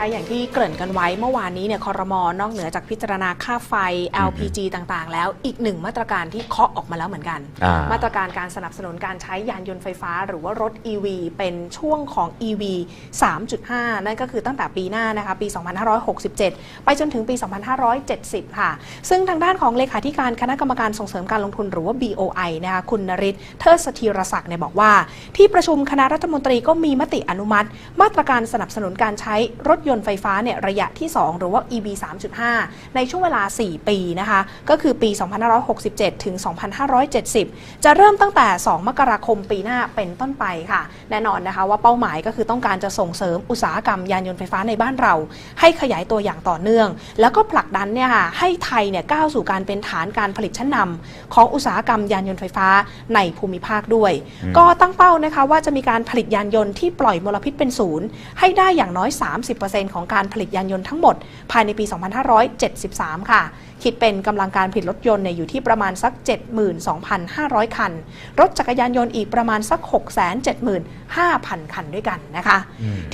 นะคะอย่างที่เกริ่นกันไว้เมื่อวานนี้เนี่ยคอรมอนอกเหนือจากพิจารณาค่าไฟ LPG ต่างๆ แล้วอีกหนึ่งมาตรการที่เคาะออกมาแล้วเหมือนกัน อ่า มาตรการการสนับสนุนการใช้ยานยนต์ไฟฟ้า หรือว่ารถ EV เป็นช่วงของ EV 3.5 นั่นก็คือตั้งแต่ปีหน้านะคะปี 2567 ไปจนถึงปี 2570 ค่ะ ซึ่งทางด้านของเลขาธิการคณะกรรมการส่งเสริมการลงทุนหรือว่า BOI นะคะคุณนริศเทิดสธีรศักดิ์เนี่ยบอกว่า ที่ประชุมคณะรัฐมนตรีก็มีมติอนุมัติ มาตรการสนับสนุนการใช้รถยนต์ไฟฟ้าเนี่ยระยะที่ 2 หรือว่า EV 3.5 ในช่วงเวลา 4 ปีนะคะ ก็คือปี 2567 ถึง 2570 จะเริ่มตั้งแต่ 2 มกราคมปีหน้าเป็นต้นไปค่ะ แน่นอนนะคะว่าเป้าหมายก็คือต้องการจะส่งเสริมอุตสาหกรรมยานยนต์ไฟฟ้าในบ้านเรา ให้ขยายตัวอย่างต่อเนื่อง แล้วก็ผลักดันเนี่ยค่ะให้ไทยเนี่ยก้าวสู่การเป็นฐานการผลิตชั้นนำของอุตสาหกรรมยานยนต์ไฟฟ้าในภูมิภาคด้วย ก็ตั้งเป้านะคะว่าจะมีการผลิตยานยนต์ที่ปล่อยมลพิษเป็นศูนย์ให้ได้อย่างน้อย 30%ของการผลิตยานยนต์ทั้งหมด ภายในปี 2573 ค่ะ คิดเป็นกำลังการผลิตรถยนต์เนี่ยอยู่ที่ประมาณสัก 72,500 คัน รถจักรยานยนต์อีกประมาณสัก 675,000 คันด้วยกันนะคะ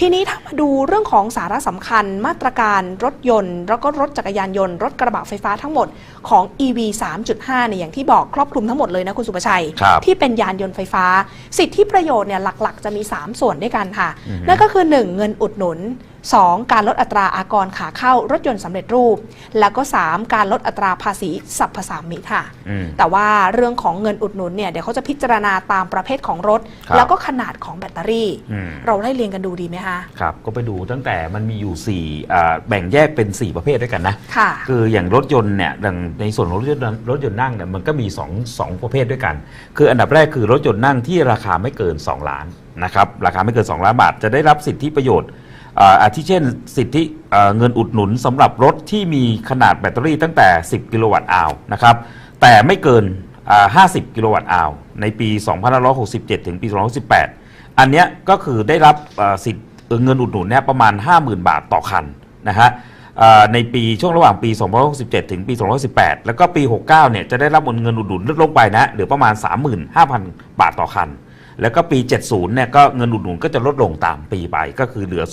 ทีนี้ถ้ามาดูเรื่องของสาระสำคัญมาตรการรถยนต์ แล้วก็รถจักรยานยนต์รถกระบะไฟฟ้าทั้งหมดของ EV 3.5เนี่ยอย่างที่บอกครอบคลุมทั้งหมดเลยนะคุณสุภชัยครับที่เป็นยานยนต์ไฟฟ้า สิทธิประโยชน์เนี่ยหลักๆ จะมี 3 ส่วนด้วยกันค่ะอือฮึนั่นก็คือ 1 เงินอุดหนุน 2 การลดอัตราอากรขาเข้ารถยนต์สำเร็จรูป แล้วก็ 3 การลดอัตราภาษีสรรพสามิตค่ะอืมแต่ว่าเรื่องของเงินอุดหนุนเนี่ยเดี๋ยวเขาจะพิจารณาตามประเภทของรถครับแล้วก็ขนาดของแบตเตอรี่อืมเราไล่เรียงกันดูดีไหมคะครับ ก็ไปดูตั้งแต่มันมีอยู่4ี่อ่าแบ่งแยกเป็น 4 ประเภทด้วยกันนะค่ะคืออย่างรถยนต์เนี่ยดังในส่วนของรถยนต์รถยนต์นั่งเนี่ยมันก็มี2งประเภทด้วยกัน คืออันดับแรกคือรถยนต์นั่งที่ราคาไม่เกิน 2 ล้านนะครับราคาไม่เกิน 2 ล้านบาทจะได้รับสิทธิประโยชน์ อ่าอาทิเช่นสิทธิเอ่อเงินอุดหนุนสำหรับรถที่มีขนาดแบตเตอรี่ตั้งแต่ 10 กิโลวัตต์อาวนะครับ แต่ไม่เกินอ่า50 กิโลวัตต์อาวในปี2567 ถึงปี2518อันเนี้ยก็คือได้รับเอ่อสิทธิเเงินอุดหนุนเนี่ยประมาณ 50,000 บาทต่อคันนะฮะเอ่อในปีช่วงระหว่างปี 2567 ถึงปี 2518 แล้วก็ปี 69 เนี่ยจะได้รับเงินอุดหนุนลดลงไปนะเหลือประมาณ 35,000 บาทต่อคัน แล้วก็ปี 70เนี่ยก็เงินอุดหนุนก็จะลดลงตามปีไปก็คือเหลือ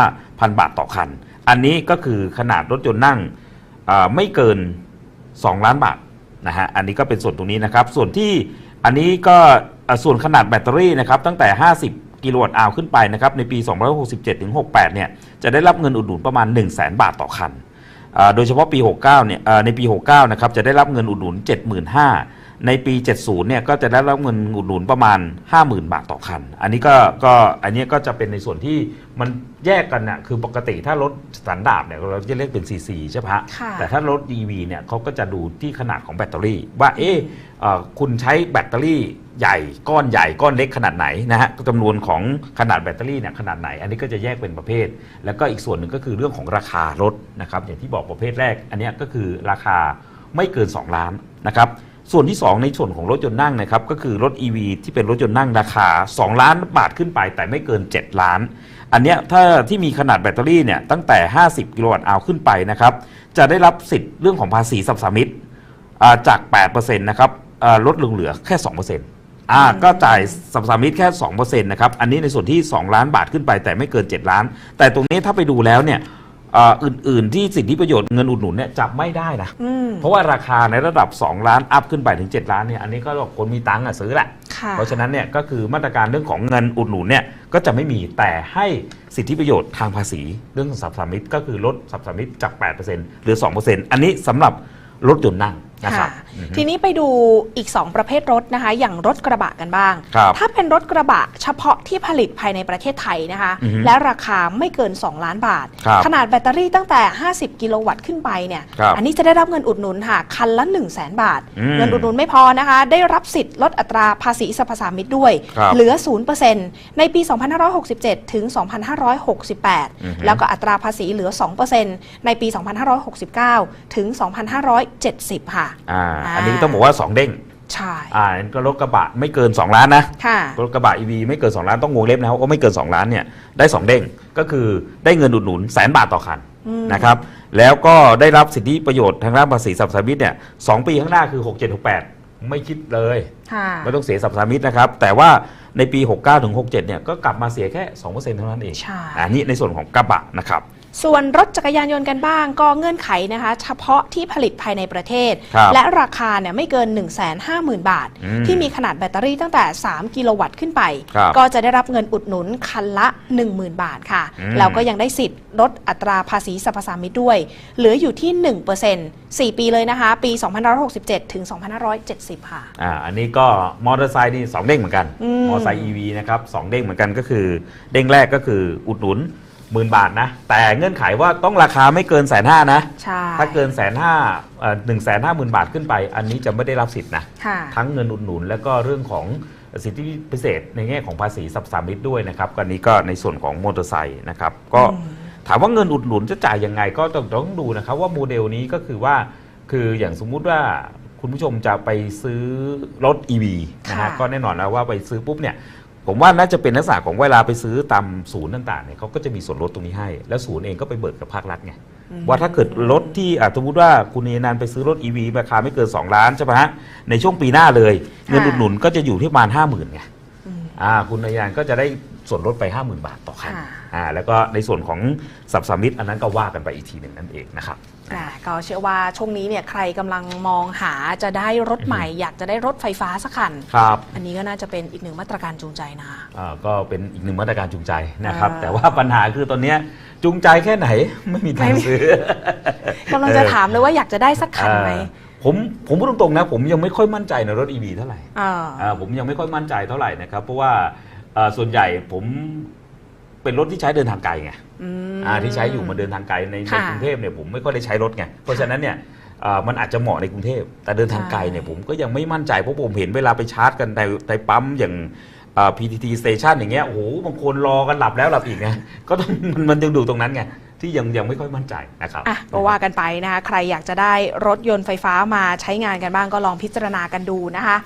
25,000 บาทต่อคัน อันนี้ก็คือขนาดรถยนต์นั่งไม่เกิน 2 ล้านบาทนะฮะอันนี้ก็เป็นส่วนตรงนี้นะครับ ส่วนที่อันนี้ก็ส่วนขนาดแบตเตอรี่นะครับตั้งแต่ 50 กิโลวัตต์อาวขึ้นไปนะครับในปี 267-68เนี่ยจะได้รับเงินอุดหนุนประมาณ 1 0 0 0 0แบาทต่อคันโดยเฉพาะปี 69เนี่ยในปี 69นะครับจะได้รับเงินอุดหนุน 75,000 ในปี 70 เนี่ย ก็จะได้รับเงินอุดหนุนประมาณ 50,000 บาทต่อคัน อันนี้ก็ก็อันนี้ก็จะเป็นในส่วนที่มันแยกกันน่ะคือปกติถ้ารถสแตนดาร์ดเนี่ยเราจะเรียกเป็น CC ใช่ไหมฮะค่ะแต่ถ้ารถ EV เนี่ยเขาก็จะดูที่ขนาดของแบตเตอรี่ ว่าเอ๊ะเอ่อคุณใช้แบตเตอรี่ใหญ่ก้อนใหญ่ก้อนเล็กขนาดไหนนะฮะจำนวนของขนาดแบตเตอรี่เนี่ยขนาดไหน อันนี้ก็จะแยกเป็นประเภท แล้วก็อีกส่วนหนึ่งก็คือเรื่องของราคารถนะครับอย่างที่บอกประเภทแรก อันเนี้ยก็คือราคาไม่เกิน 2 ล้านนะครับ ส่วนที่ 2 ในส่วนของรถยนต์นั่งนะครับก็คือรถ EV ที่เป็นรถยนต์นั่งราคา 2 ล้านบาทขึ้นไป แต่ไม่เกิน 7 ล้าน อันเนี้ยถ้าที่มีขนาดแบตเตอรี่เนี่ยตั้งแต่ 50 กิโลวัตต์อาวขึ้นไปนะครับจะได้รับสิทธิ์เรื่องของภาษีสรรพสามิตอ่าจาก 8%นะครับอ่าลดลงเหลือแค่ 2%อ่าก็จ่ายสรรพสามิตแค่2%นะครับ อันนี้ในส่วนที่ 2 ล้านบาทขึ้นไปแต่ไม่เกิน 7 ล้าน แต่ตรงนี้ถ้าไปดูแล้วเนี่ย อ่าอื่น ๆ ที่สิทธิประโยชน์เงินอุดหนุนเนี่ยจับไม่ได้นะ อืม เพราะว่าราคาในระดับ 2 ล้านอัพขึ้นไปถึง 7 ล้านเนี่ยอันนี้ก็คนมีตังค์อะซื้อแหละ ค่ะ เพราะฉะนั้นเนี่ยก็คือมาตรการเรื่องของเงินอุดหนุนเนี่ยก็จะไม่มีแต่ให้สิทธิประโยชน์ทางภาษี เรื่องสับสามิตก็คือลดสับสามิตจาก 8%เหรือ 2%อันนี้สำหรับรถยนต์นั่ง นะครับค่ะอือฮึทีนี้ไปดูอีก 2 ประเภทรถนะคะ อย่างรถกระบะกันบ้างครับถ้าเป็นรถกระบะเฉพาะที่ผลิตภายในประเทศไทยนะคะอือฮึและราคาไม่เกิน 2 ล้านบาทครับขนาดแบตเตอรี่ตั้งแต่ 50 กิโลวัตต์ขึ้นไปเนี่ยครับอันนี้จะได้รับเงินอุดหนุนค่ะ คันละ 1 0 0 0 0แบาทอืมเงินอุดหนุนไม่พอนะคะ ได้รับสิทธิ์ลดอัตราภาษีสรรพสามิตด้วยครับเหลือ 0%ในปี 2567 ถึง 2568 แล้วก็อัตราภาษีเหลือ 2%ในปี 2569 ถึง 2570 ค่ะอ่าอ่าอันนี้ต้องบอกว่า 2 เด้งใช่อ่าอันนี้ก็รถกระบะไม่เกิน 2 ล้านนะค่ะรถกระบะ EV ไม่เกิน 2 ล้านต้องวงเล็บนะครับว่าไม่เกิน 2 ล้านเนี่ยได้ 2 เด้งก็คือได้เงินอุดหนุนแสนบาทต่อคันอืมนะครับแล้วก็ได้รับสิทธิประโยชน์ทางด้านภาษีสรรพสามิตเนี่ยสองปีข้างหน้าคือ 67 68 ไม่คิดเลยค่ะไม่ต้องเสียสรรพสามิตนะครับ แต่ว่าในปี 69ถึง67เนี่ยก็กลับมาเสียแค่2%เท่านั้นเองใช่อันนี้ในส่วนของกระบะนะครับ ส่วนรถจักรยานยนต์กันบ้างก็เงื่อนไขนะคะ เฉพาะที่ผลิตภายในประเทศ ครับและราคาเนี่ยไม่เกิน 1 5 0 0 0 0 บาท อืมที่มีขนาดแบตเตอรี่ตั้งแต่ 3 กิโลวัตต์ขึ้นไป ครับ ก็จะได้รับเงินอุดหนุนคันละ 10,000 บาทค่ะ อืม แล้วก็ยังได้สิทธิ์ลดอัตราภาษีสรรพสามิตด้วย เหลืออยู่ที่ 1% 4 ปีเลยนะคะ ปี 2567 ถึง 2570 ค่ะ อ่าอันนี้ก็มอเตอร์ไซค์นี่สองเด้งเหมือนกันอืมมอเตอร์ไซค์ EV นะครับสองเด้งเหมือนกันก็คือ เด้งแรกก็คืออุดหนุน หมื่นบาทนะ แต่เงื่อนไขว่าต้องราคาไม่เกินแสนห้านะ ใช่ ถ้าเกินแสนห้าหนึ่งแสนห้าหมื่นบาทขึ้นไป อันนี้จะไม่ได้รับสิทธิ์นะค่ะทั้งเงินอุดหนุน แล้วก็เรื่องของสิทธิพิเศษในแง่ของภาษีสรรพสามิตด้วยนะครับก็อันนี้ก็ในส่วนของมอเตอร์ไซค์นะครับ ก็อืมถามว่าเงินอุดหนุนจะจ่ายยังไงก็ต้องต้องดูนะครับว่าโมเดลนี้ก็คือว่าคืออย่างสมมุติว่าคุณผู้ชมจะไปซื้อรถ EV นะฮะค่ะก็แน่นอนแล้วว่าไปซื้อปุ๊บเนี่ย ผมว่าน่าจะเป็นลักษณะของเวลาไปซื้อตามศูนย์ต่างๆเนี่ยเขาก็จะมีส่วนลดตรงนี้ให้ แล้วศูนย์เองก็ไปเบิกกับภาครัฐไงว่าถ้าเกิดรถที่อะสมมติว่าคุณเอนันต์ไปซื้อรถ EV ราคาไม่เกิน 2 ล้านใช่ไหมฮะในช่วงปีหน้าเลย เงินอุดหนุนก็จะอยู่ที่ประมาณ 5 0,000ไงอืมอ่าคุณเอนันต์ก็จะได้ ส่วนลดไป 50,000 บาทต่อคันค่ะ อ่าแล้วก็ในส่วนของสับสามิตอันนั้นก็ว่ากันไปอีกทีหนึ่งนั่นเองนะครับ อ่าก็เชื่อว่าช่วงนี้เนี่ยใครกำลังมองหาจะได้รถใหม่ อยากจะได้รถไฟฟ้าสักคัน ครับ อันนี้ก็น่าจะเป็นอีกหนึ่งมาตรการจูงใจนะ อ่าก็เป็นอีกหนึ่งมาตรการจูงใจนะครับ อ่า แต่ว่าปัญหาคือตอนเนี้ยจูงใจแค่ไหน ไม่มีทางไม่มีซื้อ กำลังจะถามเลยว่าอยากจะได้สักคันไหมอ่าผมผมพูดตรงๆนะผมยังไม่ค่อยมั่นใจในรถ EV เท่าไหร่อ่า อ่าผมยังไม่ค่อยมั่นใจเท่าไหร่นะครับ เพราะว่า อ่าส่วนใหญ่ผมเป็นรถที่ใช้เดินทางไกลไงอืมอ่าที่ใช้อยู่มาเดินทางไกลในในค่ะกรุงเทพเนี่ยผมไม่ค่อยได้ใช้รถไงเพราะฉะนั้นเนี่ยอ่ามันอาจจะเหมาะในกรุงเทพแต่เดินทางไกลเนี่ยใช่ ผมก็ยังไม่มั่นใจเพราะผมเห็นเวลาไปชาร์จกันในในปั๊มอย่างอ่า PTT station อย่างเงี้ยโอ้โหบางคนรอกันหลับแล้วหลับอีกไงก็ต้องมันมันยังดูตรงนั้นไงที่ยังยังไม่ค่อยมั่นใจนะครับ อะก็ว่ากันไปนะคะ ใครอยากจะได้รถยนต์ไฟฟ้ามาใช้งานกันบ้างก็ลองพิจารณากันดูนะคะ